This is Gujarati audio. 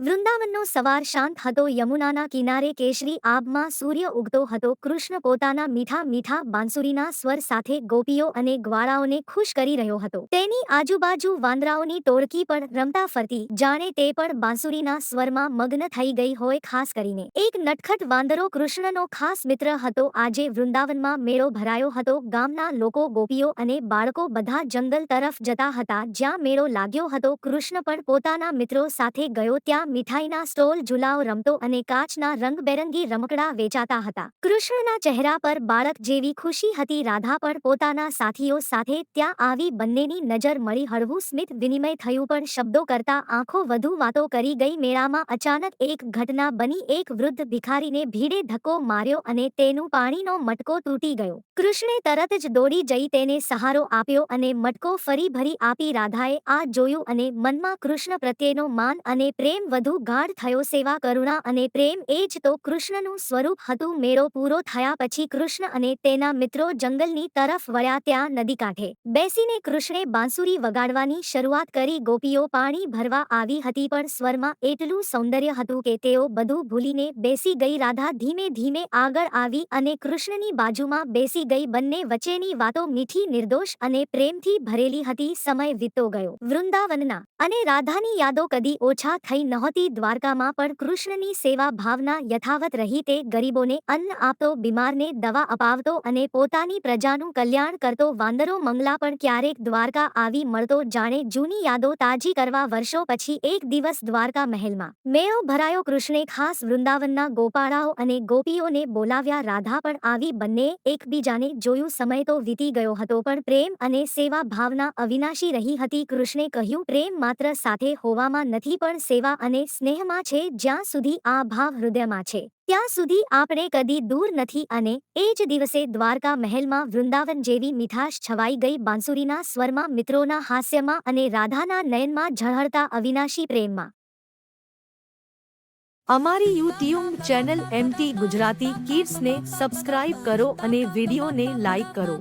વૃંદાવનનો સવાર શાંત હતો. યમુનાના કિનારે કેશરી આબમાં સૂર્ય ઉગતો હતો. કૃષ્ણ પોતાના મીઠા મીઠા બાંસુરીના સ્વર સાથે ગોપીઓ અને ગ્વાળાઓને ખુશ કરી રહ્યો હતો. તેની આજુબાજુ વાંદરાઓની ટોળકી પણ રમતા ફરતી. જાણે તે પણ બાંસુરીના સ્વરમાં મગ્ન થઈ ગઈ હોય ખાસ કરીને. એક નટખટ વાંદરો કૃષ્ણનો ખાસ મિત્ર હતો. આજે વૃંદાવનમાં મેળો ભરાયો હતો. ગામના લોકો, ગોપીઓ અને બાળકો બધા જંગલ તરફ જતા હતા. જ્યાં મેળો લાગ્યો હતો, કૃષ્ણ પણ પોતાના મિત્રો સાથે ગયો. ત્યાં મીઠાઈના સ્ટોલ ઝુલાઓ રમતો અને કાચના રંગબેરંગી રમકડા વેચાતા હતા. કૃષ્ણના ચહેરા પર બાળક જેવી ખુશી હતી. રાધા પણ પોતાના સાથીઓ સાથે ત્યાં આવી બંનેની નજર મળી. હળવું સ્મિત વિનિમય થયું પણ શબ્દો કરતા આંખો વધુ વાતો કરી ગઈ. મેળામાં અચાનક એક ઘટના બની. એક વૃદ્ધ ભિખારીને ભીડે ધક્કો માર્યો અને તેનું પાણીનો મટકો તૂટી ગયો. કૃષ્ણે તરત જ દોડી જઈ તેને સહારો આપ્યો અને મટકો ફરી ભરી આપી. રાધાએ આ જોયું અને મનમાં કૃષ્ણ પ્રત્યેનો માન અને પ્રેમ વધુ ગાઢ થયો સેવા કરુણા અને પ્રેમ એ જ તો કૃષ્ણનું સ્વરૂપ હતું. મેળો પૂરો થયા પછી કૃષ્ણ અને તેના મિત્રો જંગલની તરફ વળ્યા ત્યાં નદી કાંઠે. બેસીને કૃષ્ણે બાંસુરી વગાડવાની શરૂઆત કરી. ગોપીઓ પાણી ભરવા આવી હતી પણ સ્વરમાં એટલું સૌંદર્ય હતું કે તેઓ બધું ભૂલીને બેસી ગઈ. રાધા ધીમે ધીમે આગળ આવી અને કૃષ્ણની બાજુમાં બેસી ગઈ. બંને વચ્ચેની વાતો મીઠી, નિર્દોષ અને પ્રેમથી ભરેલી હતી. સમય વીતતો ગયો. વૃંદાવનના અને રાધાની યાદો કદી ઓછા થઈ નહોતી. દ્વારકામાં પણ કૃષ્ણની સેવા ભાવના યથાવત રહી તે ગરીબોને અન્ન આપતો, બીમારને દવા અપાવતો અને પોતાની પ્રજાનું કલ્યાણ કરતો વાંદરો મંગલા પણ ક્યારેક દ્વારકા આવી મળતો જાણે જૂની યાદો તાજી કરવા વર્ષો પછી એક દિવસ દ્વારકા મહેલમાં. મેળો ભરાયો કૃષ્ણે ખાસ વૃંદાવનના ગોપાળાઓ અને ગોપીઓને બોલાવ્યા રાધા પણ આવી બંને એકબીજાને જોયું સમય તો વીતી ગયો હતો પણ પ્રેમ અને સેવા ભાવના અવિનાશી રહી હતી. કૃષ્ણે કહ્યું, પ્રેમ માત્ર સાથે હોવામાં નથી પણ સેવા અને સ્નેહમાં છે જ્યાં સુધી આ ભાવ હૃદયમાં છે. ત્યાં સુધી આપણે કદી દૂર નથી અને એ જ દિવસે દ્વારકા મહેલમાં વૃંદાવન જેવી મીઠાશ છવાઈ ગઈ બાંસુરીના સ્વરમાં, મિત્રોના હાસ્યમાં અને રાધાના નયનમાં ઝળહળતા અવિનાશી પ્રેમમાં. અમારી યુટ્યુબ ચેનલ એમટી ગુજરાતી કિડ્સને સબસ્ક્રાઇબ કરો અને વિડીયોને લાઇક કરો.